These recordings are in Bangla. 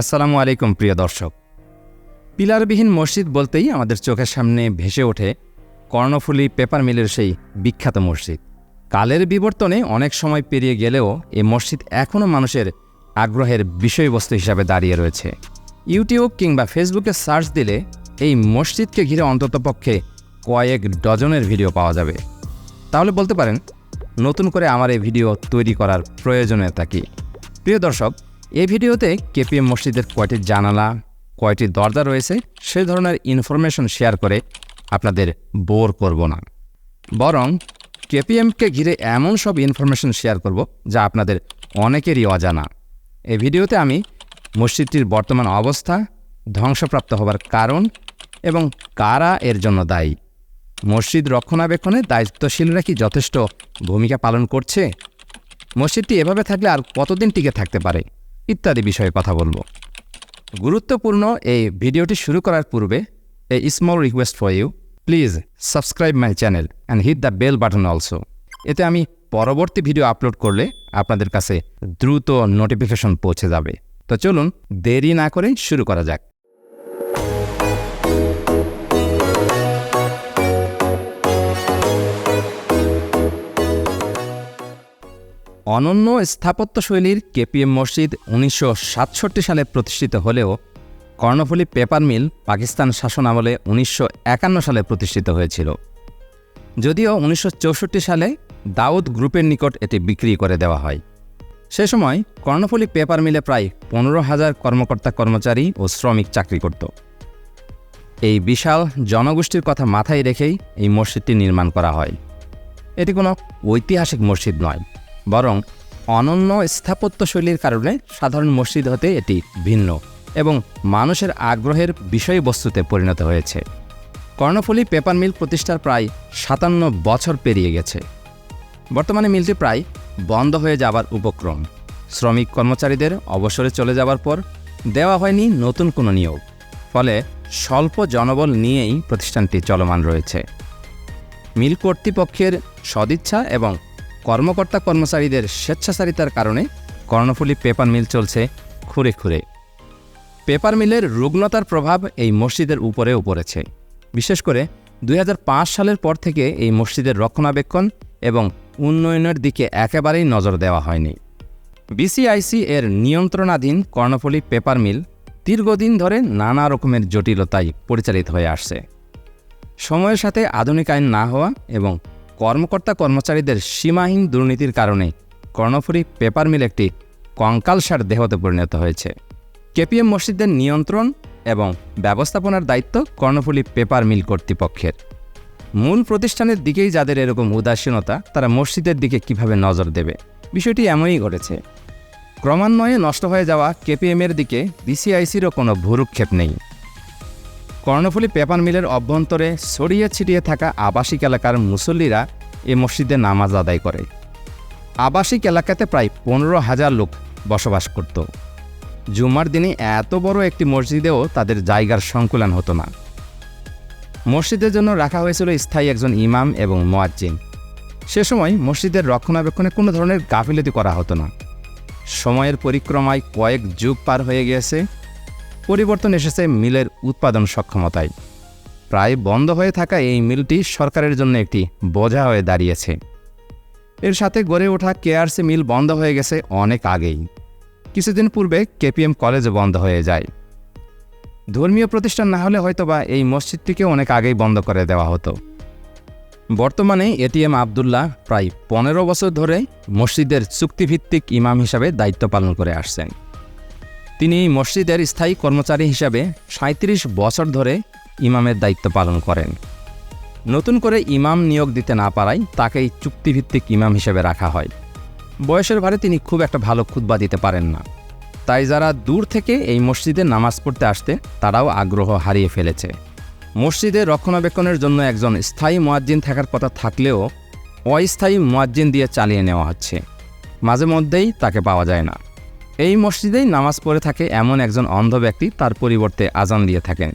আসসালামু আলাইকুম, প্রিয় দর্শক। পিলারবিহীন মসজিদ বলতেই আমাদের চোখের সামনে ভেসে ওঠে কর্ণফুলী পেপার মিলের সেই বিখ্যাত মসজিদ। কালের বিবর্তনে অনেক সময় পেরিয়ে গেলেও এ মসজিদ এখনও মানুষের আগ্রহের বিষয়বস্তু হিসাবে দাঁড়িয়ে রয়েছে। ইউটিউব কিংবা ফেসবুকে সার্চ দিলে এই মসজিদকে ঘিরে অন্ততপক্ষে কয়েক ডজনের ভিডিও পাওয়া যাবে। তাহলে বলতে পারেন, নতুন করে আমার এই ভিডিও তৈরি করার প্রয়োজনীয়তা কী? প্রিয় দর্শক এই ভিডিওতে কেপিএম মসজিদের কয়টি জানালা, কয়টি দরজা রয়েছে, সে ধরনের ইনফরমেশন শেয়ার করে আপনাদের বোর করব না। বরং কেপিএমকে ঘিরে এমন সব ইনফরমেশন শেয়ার করব যা আপনাদের অনেকেরই অজানা। এই ভিডিওতে আমি মসজিদটির বর্তমান অবস্থা, ধ্বংসপ্রাপ্ত হবার কারণ এবং কারা এর জন্য দায়ী। মসজিদ রক্ষণাবেক্ষণে দায়িত্বশীলরা কি যথেষ্ট ভূমিকা পালন করছে? মসজিদটি এভাবে থাকলে আর কতদিন টিকে থাকতে পারে? ইত্যাদি বিষয়ে কথা বলব। গুরুত্বপূর্ণ এই ভিডিওটি শুরু করার পূর্বে a small request for you please subscribe my channel and hit the bell button also এতে আমি পরবর্তী ভিডিও আপলোড করলে আপনাদের কাছে দ্রুত নোটিফিকেশন পৌঁছে যাবে। তো চলুন দেরি না করে শুরু করা যাক। অনন্য স্থাপত্যশৈলীর কেপিএম মসজিদ উনিশশো সাতষট্টি সালে প্রতিষ্ঠিত হলেও কর্ণফুলী পেপার মিল পাকিস্তান শাসন আমলে উনিশশো একান্ন সালে প্রতিষ্ঠিত হয়েছিল। যদিও উনিশশো চৌষট্টি সালে দাউদ গ্রুপের নিকট এটি বিক্রি করে দেওয়া হয়। সে সময় কর্ণফুলী পেপার মিলে প্রায় পনেরো হাজার কর্মকর্তা কর্মচারী ও শ্রমিক চাকরি করত। এই বিশাল জনগোষ্ঠীর কথা মাথায় রেখেই এই মসজিদটি নির্মাণ করা হয়। এটি কোনো ঐতিহাসিক মসজিদ নয়। বরং অনন্য স্থাপত্যশৈলীর কারণে সাধারণ মসজিদ হতে এটি ভিন্ন এবং মানুষের আগ্রহের বিষয়বস্তুতে পরিণত হয়েছে। কর্ণফুলী পেপার মিল প্রতিষ্ঠার প্রায় সাতান্ন বছর পেরিয়ে গেছে। বর্তমানে মিলটি প্রায় বন্ধ হয়ে যাবার উপক্রম। শ্রমিক কর্মচারীদের অবসরে চলে যাওয়ার পর দেওয়া হয়নি নতুন কোনো নিয়োগ, ফলে স্বল্প জনবল নিয়েই প্রতিষ্ঠানটি চলমান রয়েছে। মিল কর্তৃপক্ষের সদিচ্ছা এবং কর্মকর্তা কর্মচারীদের স্বেচ্ছাচারিতার কারণে কর্ণফুলী পেপার মিল চলছে খুঁড়ে খুঁড়ে। পেপার মিলের রুগ্নতার প্রভাব এই মসজিদের উপরেও পড়েছে। বিশেষ করে দু হাজার পাঁচ সালের পর থেকে এই মসজিদের রক্ষণাবেক্ষণ এবং উন্নয়নের দিকে একেবারেই নজর দেওয়া হয়নি। বিসিআইসি এর নিয়ন্ত্রণাধীন কর্ণফুলী পেপার মিল দীর্ঘদিন ধরে নানা রকমের জটিলতায় পরিচালিত হয়ে আসছে। সময়ের সাথে আধুনিক আইন না হওয়া এবং কর্মকর্তা কর্মচারীদের সীমাহীন দুর্নীতির কারণে কর্ণফুলী পেপার মিল একটি কঙ্কালসার দেহতে পরিণত হয়েছে। কেপিএম মসজিদের নিয়ন্ত্রণ এবং ব্যবস্থাপনার দায়িত্ব কর্ণফুলী পেপার মিল কর্তৃপক্ষের। মূল প্রতিষ্ঠানের দিকেই যাদের এরকম উদাসীনতা, তারা মসজিদের দিকে কীভাবে নজর দেবে? বিষয়টি এমনই ঘটেছে। ক্রমান্বয়ে নষ্ট হয়ে যাওয়া কেপিএমের দিকে বিসিআইসিরও কোনো ভুরুক্ষেপ নেই। কর্ণফুলী পেপার মিলের অভ্যন্তরে ছড়িয়ে ছিটিয়ে থাকা আবাসিক এলাকার মুসল্লিরা এ মসজিদে নামাজ আদায় করে। আবাসিক এলাকাতে প্রায় পনেরো হাজার লোক বসবাস করত। জুমার দিনে এত বড় একটি মসজিদেও তাদের জায়গার সংকুলন হতো না। মসজিদের জন্য রাখা হয়েছিল স্থায়ী একজন ইমাম এবং মোয়াজ্জিন। সে সময় মসজিদের রক্ষণাবেক্ষণে কোনো ধরনের গাফিলতি করা হতো না। সময়ের পরিক্রমায় কয়েক যুগ পার হয়ে গিয়েছে। পরিবর্তন এসেছে মিলের উৎপাদন সক্ষমতায়। প্রায় বন্ধ হয়ে থাকা এই মিলটি সরকারের জন্য একটি বোঝা হয়ে দাঁড়িয়েছে। এর সাথে গড়ে ওঠা কেআরসি মিল বন্ধ হয়ে গেছে অনেক আগেই। কিছুদিন পূর্বে কেপিএম কলেজ বন্ধ হয়ে যায়। ধর্মীয় প্রতিষ্ঠান না হলে হয়তোবা এই মসজিদটিকে অনেক আগেই বন্ধ করে দেওয়া হতো। বর্তমানে এটিএম আবদুল্লাহ প্রায় পনেরো বছর ধরে মসজিদের চুক্তিভিত্তিক ইমাম হিসাবে দায়িত্ব পালন করে আসছেন। তিনি মসজিদের স্থায়ী কর্মচারী হিসাবে সাঁত্রিশ বছর ধরে ইমামের দায়িত্ব পালন করেন। নতুন করে ইমাম নিয়োগ দিতে না পারায় তাকেই চুক্তিভিত্তিক ইমাম হিসেবে রাখা হয়। বয়সের ভারে তিনি খুব একটা ভালো খুতবা দিতে পারেন না। তাই যারা দূর থেকে এই মসজিদে নামাজ পড়তে আসতে, তারাও আগ্রহ হারিয়ে ফেলেছে। মসজিদে রক্ষণাবেক্ষণের জন্য একজন স্থায়ী মোয়াজ্জিন থাকার কথা থাকলেও অস্থায়ী মোয়াজ্জিন দিয়ে চালিয়ে নেওয়া হচ্ছে। মাঝে মধ্যেই তাকে পাওয়া যায় না। এই মসজিদেই নামাজ পড়ে থাকে এমন একজন অন্ধ ব্যক্তি তার পরিবর্তে আজান দিয়ে থাকেন।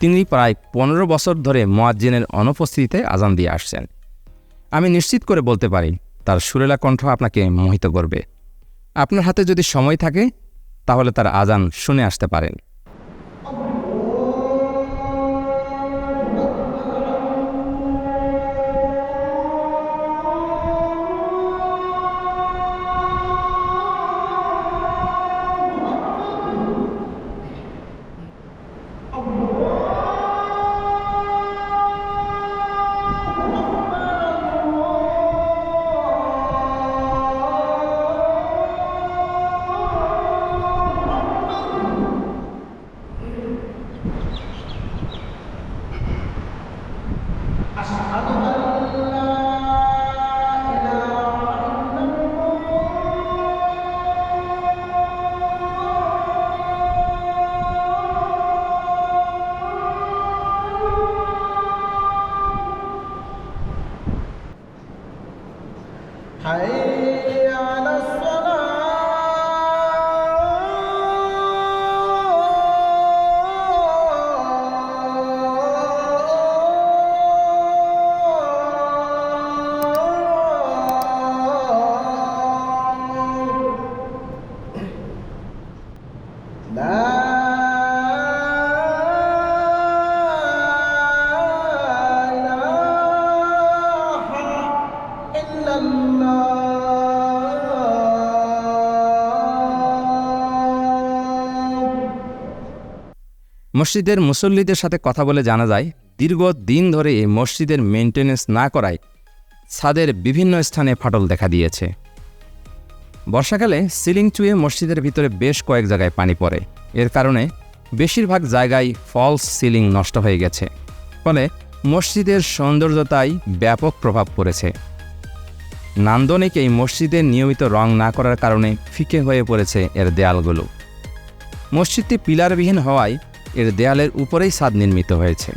তিনি প্রায় পনেরো বছর ধরে মোয়াজ্জিনের অনুপস্থিতিতে আজান দিয়ে আসছেন। আমি নিশ্চিত করে বলতে পারি, তার সুরেলা কণ্ঠ আপনাকে মোহিত করবে। আপনার হাতে যদি সময় থাকে, তাহলে তার আজান শুনে আসতে পারেন। মসজিদের মুসল্লিদের সাথে কথা বলে জানা যায়, দীর্ঘ দিন ধরে এই মসজিদের মেনটেনেন্স না করায় ছাদের বিভিন্ন স্থানে ফাটল দেখা দিয়েছে। বর্ষাকালে সিলিং চুয়ে মসজিদের ভিতরে বেশ কয়েক জায়গায় পানি পড়ে। এর কারণে বেশিরভাগ জায়গায় ফলস সিলিং নষ্ট হয়ে গেছে। ফলে মসজিদের সৌন্দর্যতায় ব্যাপক প্রভাব পড়েছে। নান্দনিক এই মসজিদের নিয়মিত রং না করার কারণে ফিকে হয়ে পড়েছে এর দেয়ালগুলো। মসজিদটি পিলারবিহীন হওয়ায় এর দেয়ালের উপরেই ছাদ নির্মিত হয়েছে।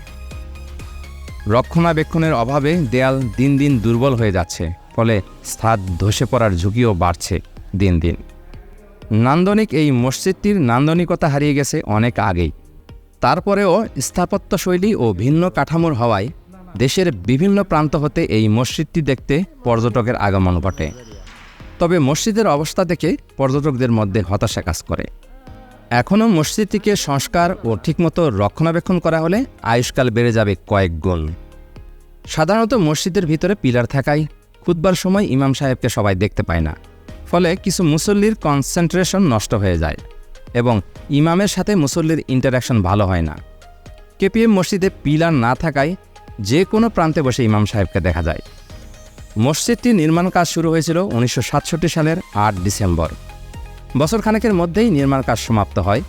রক্ষণাবেক্ষণের অভাবে দেয়াল দিন দিন দুর্বল হয়ে যাচ্ছে, ফলে ছাদ ধসে পড়ার ঝুঁকিও বাড়ছে দিন দিন। নান্দনিক এই মসজিদটির নান্দনিকতা হারিয়ে গেছে অনেক আগেই। তারপরেও স্থাপত্যশৈলী ও ভিন্ন কাঠামোর হওয়ায় দেশের বিভিন্ন প্রান্ত হতে এই মসজিদটি দেখতে পর্যটকের আগমন ঘটে। তবে মসজিদের অবস্থা দেখে পর্যটকদের মধ্যে হতাশা কাজ করে। এখনও মসজিদটিকে সংস্কার ও ঠিকমতো রক্ষণাবেক্ষণ করা হলে আয়ুষ্কাল বেড়ে যাবে কয়েক গুণ। সাধারণত মসজিদের ভিতরে পিলার থাকায় খুতবার সময় ইমাম সাহেবকে সবাই দেখতে পায় না। ফলে কিছু মুসল্লির কনসেন্ট্রেশন নষ্ট হয়ে যায় এবং ইমামের সাথে মুসল্লির ইন্টারাকশন ভালো হয় না। কেপিএম মসজিদে পিলার না থাকায় যে কোনো প্রান্তে বসে ইমাম সাহেবকে দেখা যায়। মসজিদটির নির্মাণ কাজ শুরু হয়েছিল উনিশশো সাতষট্টি সালের আট ডিসেম্বর। বছর খানেকের মধ্যেই নির্মাণ কাজ সমাপ্ত হয়।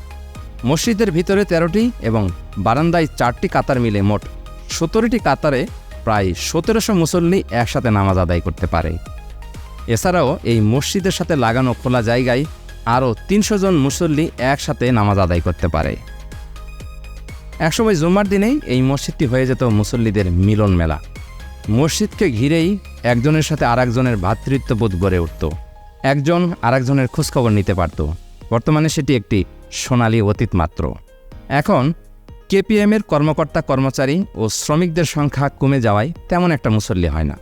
মসজিদের ভিতরে তেরোটি এবং বারান্দায় চারটি কাতার মিলে মোট সতেরোটি কাতারে প্রায় সতেরোশো মুসল্লি একসাথে নামাজ আদায় করতে পারে। এছাড়াও এই মসজিদের সাথে লাগানো খোলা জায়গায় আরও তিনশো জন মুসল্লি একসাথে নামাজ আদায় করতে পারে। একসময় জুম্মার দিনেই এই মসজিদটি হয়ে যেত মুসল্লিদের মিলন মেলা। মসজিদকে ঘিরেই একজনের সাথে আরেকজনের ভ্রাতৃত্ববোধ গড়ে উঠত। একজন আরেকজনের খোঁজখবর নিতে পারত। বর্তমানে সেটি একটি সোনালী অতীত মাত্র। এখন কেপিএমের কর্মকর্তা, কর্মচারী ও শ্রমিকদের সংখ্যা কমে যাওয়ায় তেমন একটা মুসল্লি হয় না।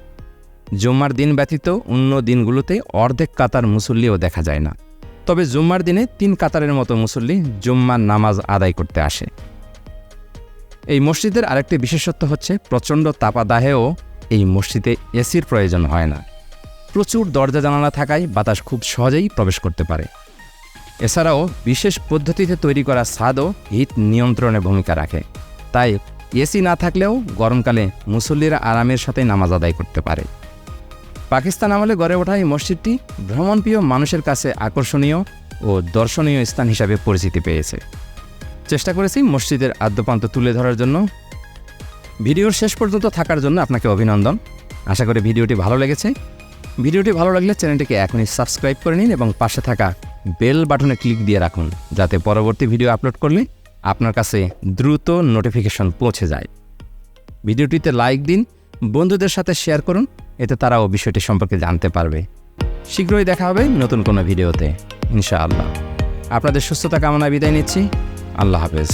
জুম্মার দিন ব্যতীত অন্য দিনগুলোতে অর্ধেক কাতার মুসল্লিও দেখা যায় না। তবে জুম্মার দিনে তিন কাতারের মতো মুসল্লি জুম্মার নামাজ আদায় করতে আসে। এই মসজিদের আরেকটি বিশেষত্ব হচ্ছে প্রচণ্ড তাপাদাহেও এই মসজিদে এসির প্রয়োজন হয় না। প্রচুর দরজা জানালা থাকায় বাতাস খুব সহজেই প্রবেশ করতে পারে। এছাড়াও বিশেষ পদ্ধতিতে তৈরি করা স্বাদও হিট নিয়ন্ত্রণে ভূমিকা রাখে। তাই এসি না থাকলেও গরমকালে মুসল্লিরা আরামের সাথে নামাজ আদায় করতে পারে। পাকিস্তান আমলে গড়ে ওঠা এই মসজিদটি ভ্রমণপ্রিয় মানুষের কাছে আকর্ষণীয় ও দর্শনীয় স্থান হিসাবে পরিচিতি পেয়েছে। চেষ্টা করেছি মসজিদের আদ্যপান্ত তুলে ধরার জন্য। ভিডিওর শেষ পর্যন্ত থাকার জন্য আপনাকে অভিনন্দন। আশা করি ভিডিওটি ভালো লেগেছে। ভিডিওটি ভালো লাগলে চ্যানেলটিকে এখনই সাবস্ক্রাইব করে নিন এবং পাশে থাকা বেল বাটনে ক্লিক দিয়ে রাখুন, যাতে পরবর্তী ভিডিও আপলোড করলে আপনার কাছে দ্রুত নোটিফিকেশন পৌঁছে যায়। ভিডিওটিতে লাইক দিন, বন্ধুদের সাথে শেয়ার করুন, এতে তারাও বিষয়টি সম্পর্কে জানতে পারবে। শীঘ্রই দেখা হবে নতুন কোনো ভিডিওতে, ইনশাআল্লাহ। আপনাদের সুস্থতা কামনা বিদায় নিচ্ছি। আল্লাহ হাফেজ।